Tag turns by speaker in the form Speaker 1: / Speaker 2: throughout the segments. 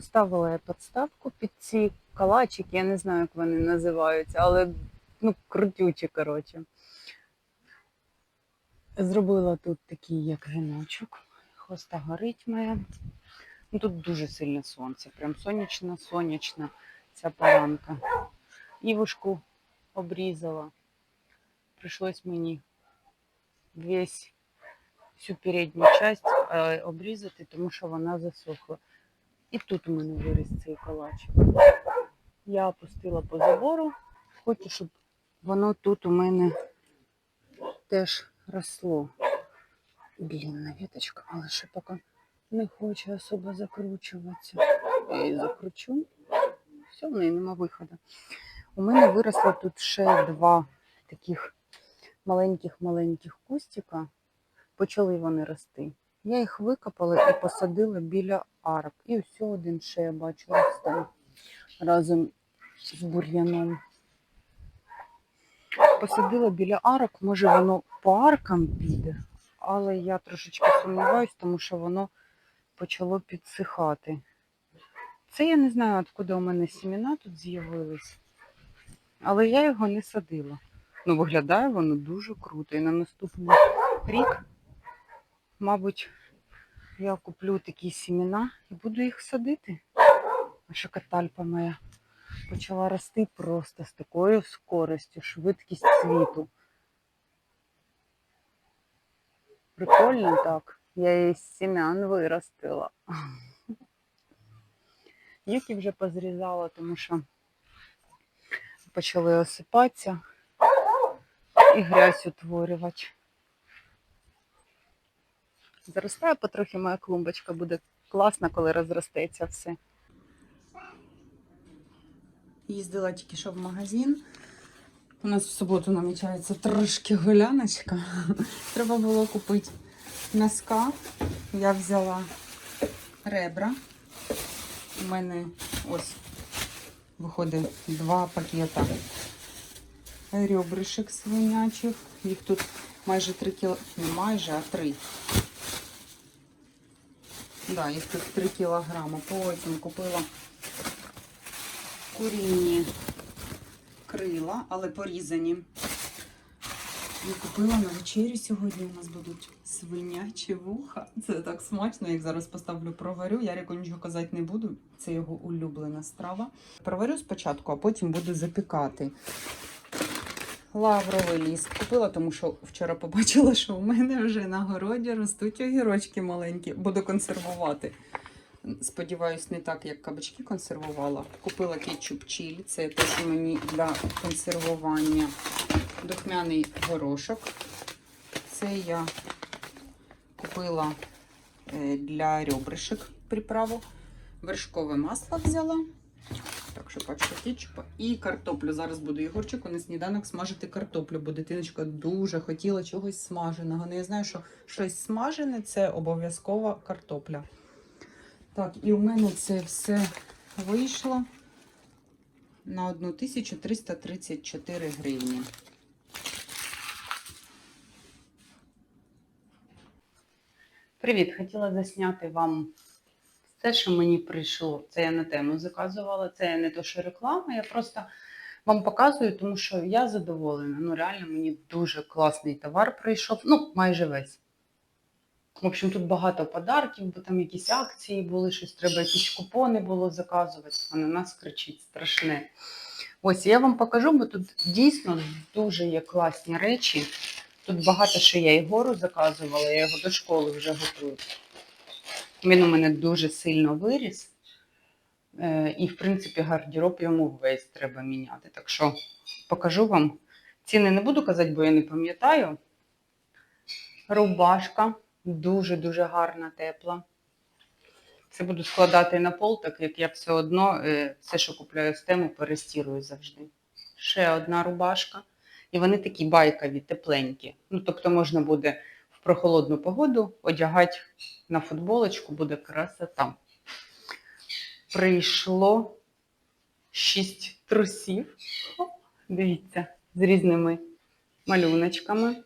Speaker 1: Поставила я підставку під ці калачики, я не знаю, як вони називаються, але ну, крутючі, коротше. Зробила тут такий як віночок. Хвоста горить моя. Ну, тут дуже сильне сонце, прям сонячна, сонячна ця полянка. Івушку обрізала. Прийшлось мені весь всю передню часть е, обрізати, тому що вона засохла. І тут у мене виріс цей калачик. Я опустила по забору, хочу, щоб воно тут у мене теж росло. Длінна віточка, але ще поки не хоче особо закручуватися. Я її закручу. Все, в неї нема виходу. У мене виросло тут ще два таких маленьких-маленьких кустика. Почали вони рости. Я їх викопала і посадила біля арок. І ось один ще я бачу росте разом з бур'яном. Посадила біля арок, може воно по аркам піде, але я трошечки сумніваюсь, тому що воно почало підсихати. Це я не знаю, откуда у мене сімена тут з'явились, але я його не садила. Ну, виглядає воно дуже круто. І на наступний рік, мабуть, я куплю такі сімена і буду їх садити. А що катальпа моя почала рости просто з такою скоростю, швидкість світу. Прикольно так. Я її з сім'ян виростила. Які вже позрізала, тому що почали осипатися і грязь утворювати. Заростає потрохи моя клумбочка, буде класно, коли розростеться все. Їздила тільки що в магазин. У нас в суботу намічається трошки гуляночка. Треба було купити носка. Я взяла ребра. У мене ось виходить два пакета ребришек свинячих. Їх тут майже 3 кіл... Не майже, а 3. Да, їх тут 3 кілограми. Потім купила курінні крила, але порізані. І купила на вечерю сьогодні. У нас будуть свинячі вуха. Це так смачно. Я їх зараз поставлю проварю. Ярику нічого казати не буду. Це його улюблена страва. Проварю спочатку, а потім буду запікати. Лавровий ліст купила, тому що вчора побачила, що у мене вже на городі ростуть огірочки маленькі. Буду консервувати. Сподіваюсь, не так, як кабачки консервувала. Купила кетчуп чилі, це те, що мені для консервування. Духмяний горошок. Це я купила е, для ребришек приправу. Вершкове масло взяла. Так що пачка кетчупа. І картоплю. Зараз буду Єгорчику на сніданок смажити картоплю, бо дитиночка дуже хотіла чогось смаженого. Ну, я знаю, що щось смажене це обов'язкова картопля. Так, і у мене це все вийшло на 1334 гривні. Привіт! Хотіла засняти вам те, що мені прийшло. Це я на тему заказувала, це не то, що реклама, я просто вам показую, тому що я задоволена. Ну, реально, мені дуже класний товар прийшов. Ну, майже весь. В общем, тут багато подарків, бо там якісь акції були, щось треба, якісь купони було заказувати, а на нас кричить страшне. Ось я вам покажу, бо тут дійсно дуже є класні речі. Тут багато що я Єгору заказувала, я його до школи вже готую. Він у мене дуже сильно виріс. Е, І, в принципі, гардероб йому весь треба міняти. Так що покажу вам. Ціни не буду казати, бо я не пам'ятаю. Рубашка дуже-дуже гарна, тепла. Це буду складати на пол, так як я все одно е, все, що купляю з тему, перестірую завжди. Ще одна рубашка. І вони такі байкові, тепленькі. Ну, тобто можна буде прохолодну погоду одягати на футболочку, буде красота. Прийшло 6 трусів. О, дивіться, з різними малюночками.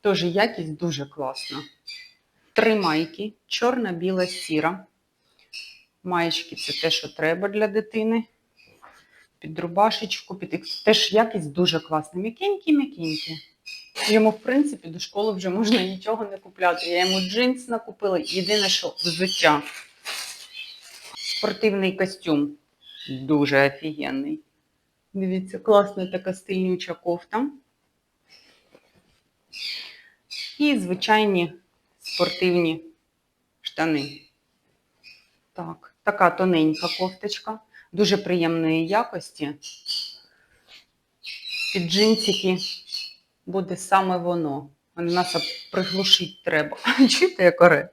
Speaker 1: Теж якість дуже класна. Три майки, чорна, біла, сіра. Маєчки це те, що треба для дитини. Під рубашечку, під теж якість дуже класна. М'якенькі, м'якенькі. Йому, в принципі, до школи вже можна нічого не купляти. Я йому джинс накупила. Єдине, що взуття. Спортивний костюм. Дуже офігенний. Дивіться, класна така стильнюча кофта. І звичайні спортивні штани. Так, така тоненька кофточка, дуже приємної якості. Під джинсики буде саме воно. Воно нас приглушить треба. Чуєте, як оре?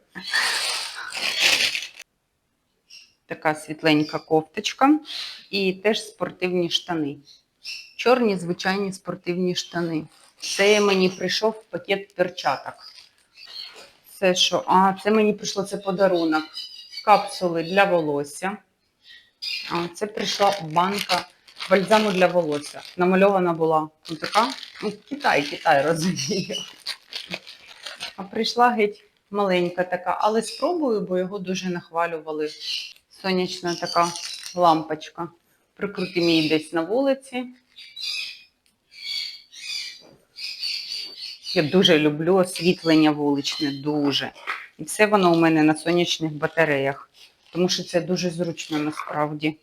Speaker 1: Така світленька кофточка і теж спортивні штани. Чорні звичайні спортивні штани. Це мені прийшов пакет перчаток. Це що? А, це мені прийшло це подарунок. Капсули для волосся. Це прийшла банка бальзаму для волосся. Намальована була ну, така. Ну, Китай, Китай, розумію. А прийшла геть маленька така, але спробую, бо його дуже нахвалювали. Сонячна така лампочка. Прикрутимо її десь на вулиці. Я дуже люблю освітлення вуличне, дуже. І все воно у мене на сонячних батареях, тому що це дуже зручно насправді.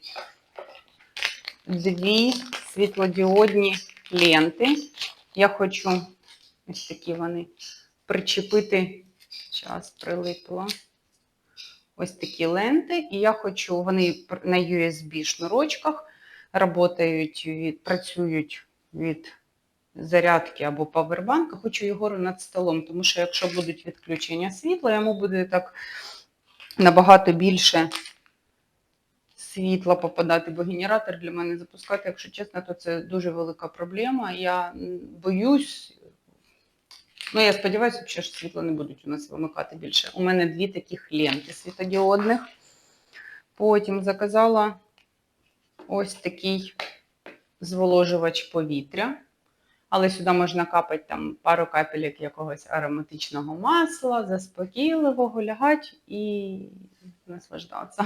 Speaker 1: Дві світлодіодні ленти. Я хочу ось такі вони причепити. Час прилипла. Ось такі ленти. І я хочу, вони на USB шнурочках работають від, працюють від зарядки або павербанка, хочу його над столом, тому що якщо будуть відключення світла, йому буде так набагато більше світла попадати, бо генератор для мене запускати, якщо чесно, то це дуже велика проблема. Я боюсь. Ну, я сподіваюся, що світло не будуть у нас вимикати більше. У мене дві таких ленти світодіодних. Потім заказала ось такий зволожувач повітря. Але сюди можна капати там пару капелек якогось ароматичного масла, заспокійливого, лягати і наслаждатися.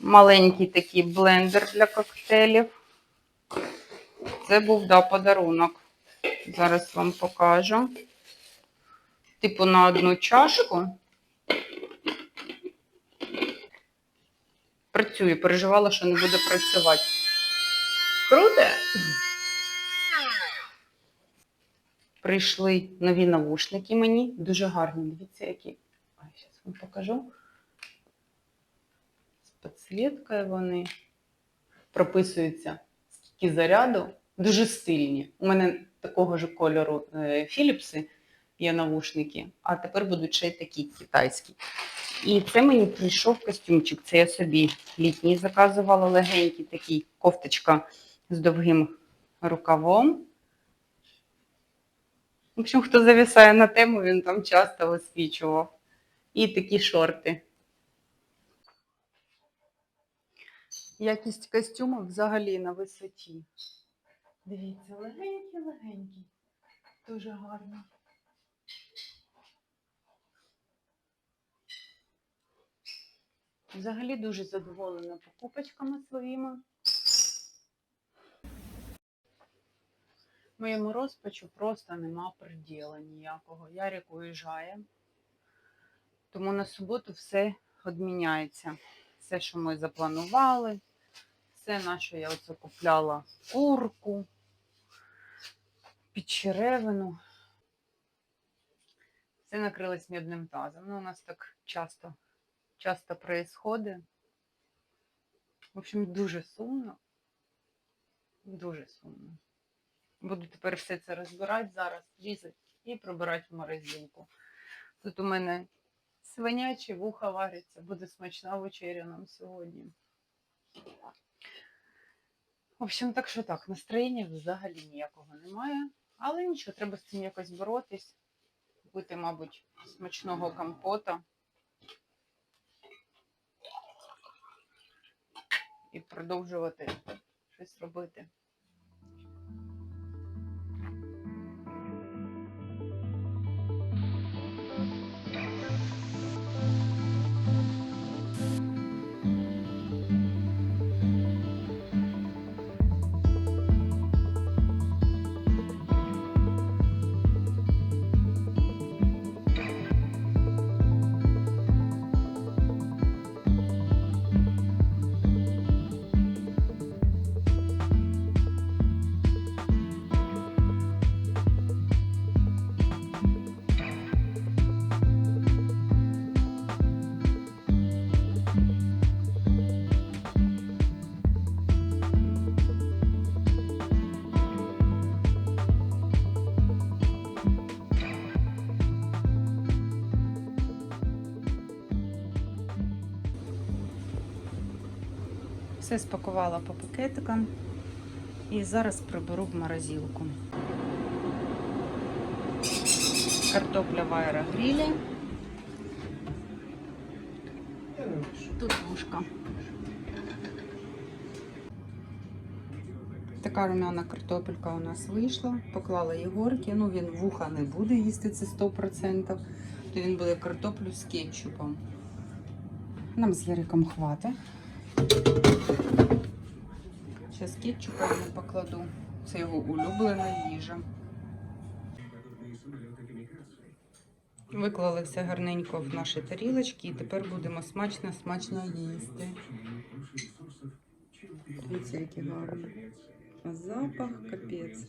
Speaker 1: Маленький такий блендер для коктейлів. Це був да, подарунок. Зараз вам покажу. Типу на одну чашку. Працює, переживала, що не буде працювати. Круто? Прийшли нові навушники мені, дуже гарні. Дивіться, які. Ой, зараз вам покажу. З підсвіткою вони прописуються скільки заряду, дуже стильні. У мене такого ж кольору е, Філіпси є навушники, а тепер будуть ще й такі китайські. І це мені прийшов костюмчик. Це я собі літній заказувала, легенький такий кофточка з довгим рукавом. В общем, хто зависає на тему, він там часто висвічував. І такі шорти. Якість костюму взагалі на висоті. Дивіться, легенький, легенький. Дуже гарний. Взагалі дуже задоволена покупочками своїми. Моєму розпачу просто нема приділа ніякого. Ярик уїжджає. Тому на суботу все відміняється. Все, що ми запланували, все на що я оце купляла курку, підчеревину. Все накрилось мідним тазом. Ну, у нас так часто, часто происходить. В общем, дуже сумно. Дуже сумно. Буду тепер все це розбирати зараз, різати і прибирати в морозилку. Тут у мене свинячі вуха варяться, буде смачна вечеря нам сьогодні. В общем, так що так, настроєння взагалі ніякого немає. Але нічого, треба з цим якось боротись. Купити, мабуть, смачного компота. І продовжувати щось робити. Все спакувала по пакетикам і зараз приберу в морозилку. Картопля в аерогрилі. Тут вушка. Така румяна картопелька у нас вийшла. Поклала Єгорки. Ну він вуха не буде їсти, це 100%. То він буде картоплю з кетчупом. Нам з Яриком хватить. Зараз кетчупа не покладу. Це його улюблена їжа. Виклали все гарненько в наші тарілочки і тепер будемо смачно-смачно їсти. Дивіться, який гарний. Запах капець.